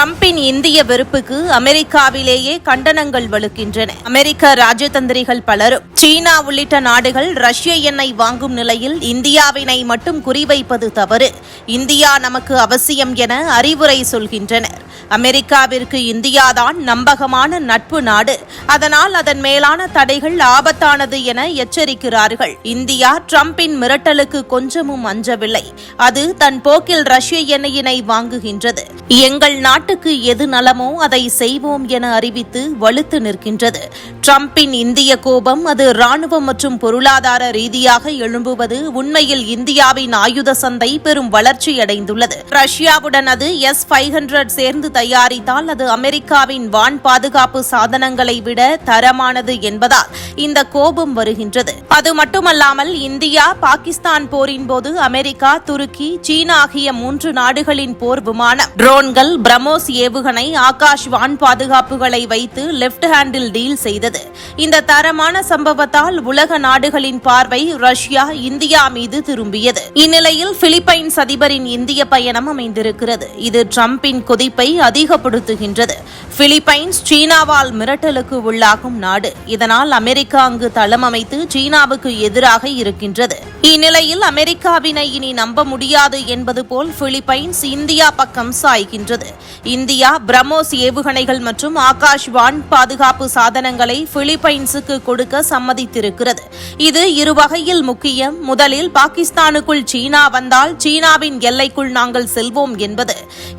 டிரம்பின் இந்திய வெறுப்புக்கு அமெரிக்காவிலேயே கண்டனங்கள் வலுக்கின்றன. அமெரிக்க ராஜதந்திரிகள் பலரும் சீனா உள்ளிட்ட நாடுகள் ரஷ்ய எண்ணெய் வாங்கும் நிலையில் இந்தியாவினை மட்டும் குறிவைப்பது தவறு. இந்தியா நமக்கு அவசியம் என அறிவுரை சொல்கின்றனர். அமெரிக்காவிற்கு இந்தியாதான் நம்பகமான நட்பு நாடு. அதனால் அதன் மேலான தடைகள் ஆபத்தானது என எச்சரிக்கிறார்கள். இந்தியா டிரம்பின் மிரட்டலுக்கு கொஞ்சமும் அஞ்சவில்லை. அது தன் போக்கில் ரஷ்ய எண்ணெயினை வாங்குகின்றது. எங்கள் நாட்டுக்கு எது நலமோ அதை செய்வோம் என அறிவித்து வலுத்து நிற்கின்றது. டிரம்பின் இந்திய கோபம் அது ராணுவம் மற்றும் பொருளாதார ரீதியாக எழும்புவது உண்மையில் இந்தியாவின் ஆயுத சந்தை பெரும் வளர்ச்சியடைந்துள்ளது. ரஷ்யாவுடன் அது எஸ் ஃபைவ் ஹண்ட்ரட் சேர்ந்து தயாரித்தால் அது அமெரிக்காவின் வான் பாதுகாப்பு சாதனங்களை விட தரமானது என்பதால் இந்த கோபம் வருகின்றது. அது மட்டுமல்லாமல் இந்தியா பாகிஸ்தான் போரின் போது அமெரிக்கா துருக்கி சீனா ஆகிய மூன்று நாடுகளின் போர் விமானம் ட்ரோன்கள் பிரமோஸ் ஏவுகணை ஆகாஷ் வான் பாதுகாப்புகளை வைத்து லெப்ட் ஹேண்டில் டீல் செய்தது. இந்த தரமான சம்பவத்தால் உலக நாடுகளின் பார்வை ரஷ்யா இந்தியா மீது திரும்பியது. இந்நிலையில் பிலிப்பைன்ஸ் அதிபரின் இந்திய பயணம் அமைந்திருக்கிறது. இது டிரம்பின் கொதிப்பை அதிகப்படுத்துகின்றது. பிலிப்பைன்ஸ் சீனாவால் மிரட்டலுக்கு உள்ளாகும் நாடு. இதனால் அமெரிக்கா அங்கு தளம் அமைத்து சீனாவுக்கு எதிராக இருக்கின்றது. இந்நிலையில் அமெரிக்காவினை இனி நம்ப முடியாது என்பது போல் பிலிப்பைன்ஸ் இந்தியா பக்கம் சாய்கின்றது. இந்தியா பிரம்மோஸ் ஏவுகணைகள் மற்றும் ஆகாஷ் வான் பாதுகாப்பு சாதனங்களை பிலிப்பைன்ஸுக்கு கொடுக்க சம்மதித்திருக்கிறது. இது இரு வகையில் முக்கியம். முதலில் பாகிஸ்தானுக்குள் சீனா வந்தால் சீனாவின் எல்லைக்குள் நாங்கள் செல்வோம் என்பது.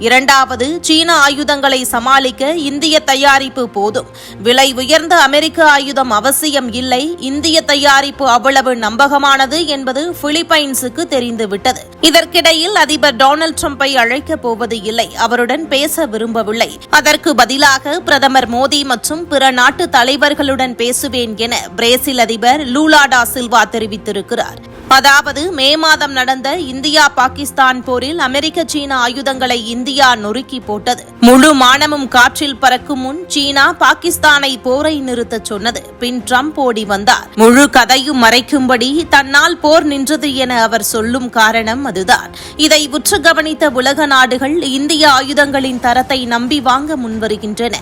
இரண்டாவது சீன ஆயுதங்களை சமாளிக்க இந்திய தயாரிப்பு போதும். விலை உயர்ந்த அமெரிக்க ஆயுதம் அவசியம் இல்லை. இந்திய தயாரிப்பு அவ்வளவு நம்பகமானது என்பது பிலிப்பைன்ஸுக்கு தெரிந்துவிட்டது. இதற்கிடையில் அதிபர் டொனால்டு டிரம்பை அழைக்கப் போவது இல்லை. அவருடன் பேச விரும்பவில்லை. அதற்கு பதிலாக பிரதமர் மோடி மற்றும் பிற நாட்டு தலைவர்களுடன் பேசுவேன் என பிரேசில் அதிபர் லூலாடா சில்வா தெரிவித்திருக்கிறார். அதாவது மே மாதம் நடந்த இந்தியா பாகிஸ்தான் போரில் அமெரிக்க சீன ஆயுதங்களை இந்தியா நொறுக்கி போட்டது. முழு மானமும் காற்றில் பறக்கும் முன் சீனா பாகிஸ்தானை போரை நிறுத்தச் சொன்னது. பின் ட்ரம்ப் ஓடி வந்தார். முழு கதையும் மறைக்கும்படி தன்னால் போர் நின்றது என அவர் சொல்லும் காரணம் அதுதான். இதை உற்று கவனித்த உலக நாடுகள் இந்திய ஆயுதங்களின் தரத்தை நம்பி வாங்க முன்வருகின்றன.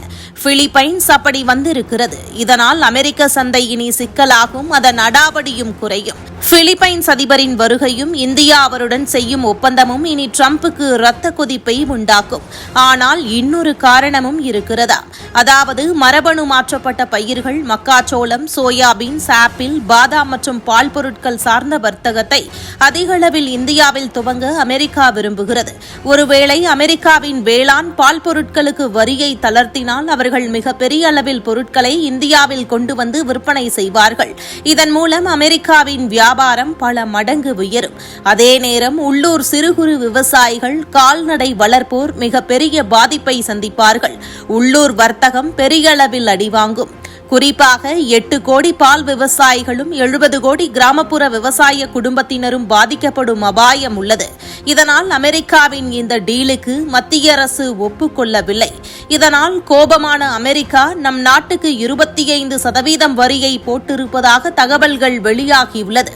பிலிப்பைன்ஸ் அப்படி வந்திருக்கிறது. இதனால் அமெரிக்க சந்தை இனி சிக்கலாகும் அதன் அடாவடியும் குறையும். பிலிப்பைன்ஸ் அதிபரின் வருகையும் இந்தியா அவருடன் செய்யும் ஒப்பந்தமும் இனி டிரம்புக்கு இரத்த கொதிப்பை உண்டாக்கும். ஆனால் இன்னொரு காரணமும் இருக்கிறதா? அதாவது மரபணு மாற்றப்பட்ட பயிர்கள் மக்காச்சோளம் சோயாபீன்ஸ் ஆப்பிள் பாதாம் மற்றும் பால் பொருட்கள் சார்ந்த வர்த்தகத்தை அதிக அளவில் இந்தியாவில் துவங்க அமெரிக்கா விரும்புகிறது. ஒருவேளை அமெரிக்காவின் வேளாண் பால் பொருட்களுக்கு வரியை தளர்த்தினால் அவர்கள் மிக பெரிய அளவில் பொருட்களை இந்தியாவில் கொண்டு வந்து விற்பனை செய்வார்கள். இதன் மூலம் அமெரிக்காவின் வியாபாரம் பல மடங்கு உயரும். அதே நேரம் உள்ளூர் சிறு குறு விவசாயிகள் கால்நடை வளர்ப்போர் மிக பெரிய பாதிப்பை சந்திப்பார்கள். உள்ளூர் வர்த்தகம் பெரிய அளவில் அடிவாங்கும் குறிப்பாக எட்டு கோடி பால் விவசாயிகளும் எழுபது கோடி கிராமப்புற விவசாய குடும்பத்தினரும் பாதிக்கப்படும் அபாயம் உள்ளது. இதனால் அமெரிக்காவின் இந்த டீலுக்கு மத்திய அரசு ஒப்புக்கொள்ளவில்லை. இதனால் கோபமான அமெரிக்கா நம் நாட்டுக்கு இருபத்தி ஐந்து சதவீதம் வரியை போட்டிருப்பதாக தகவல்கள் வெளியாகியுள்ளது.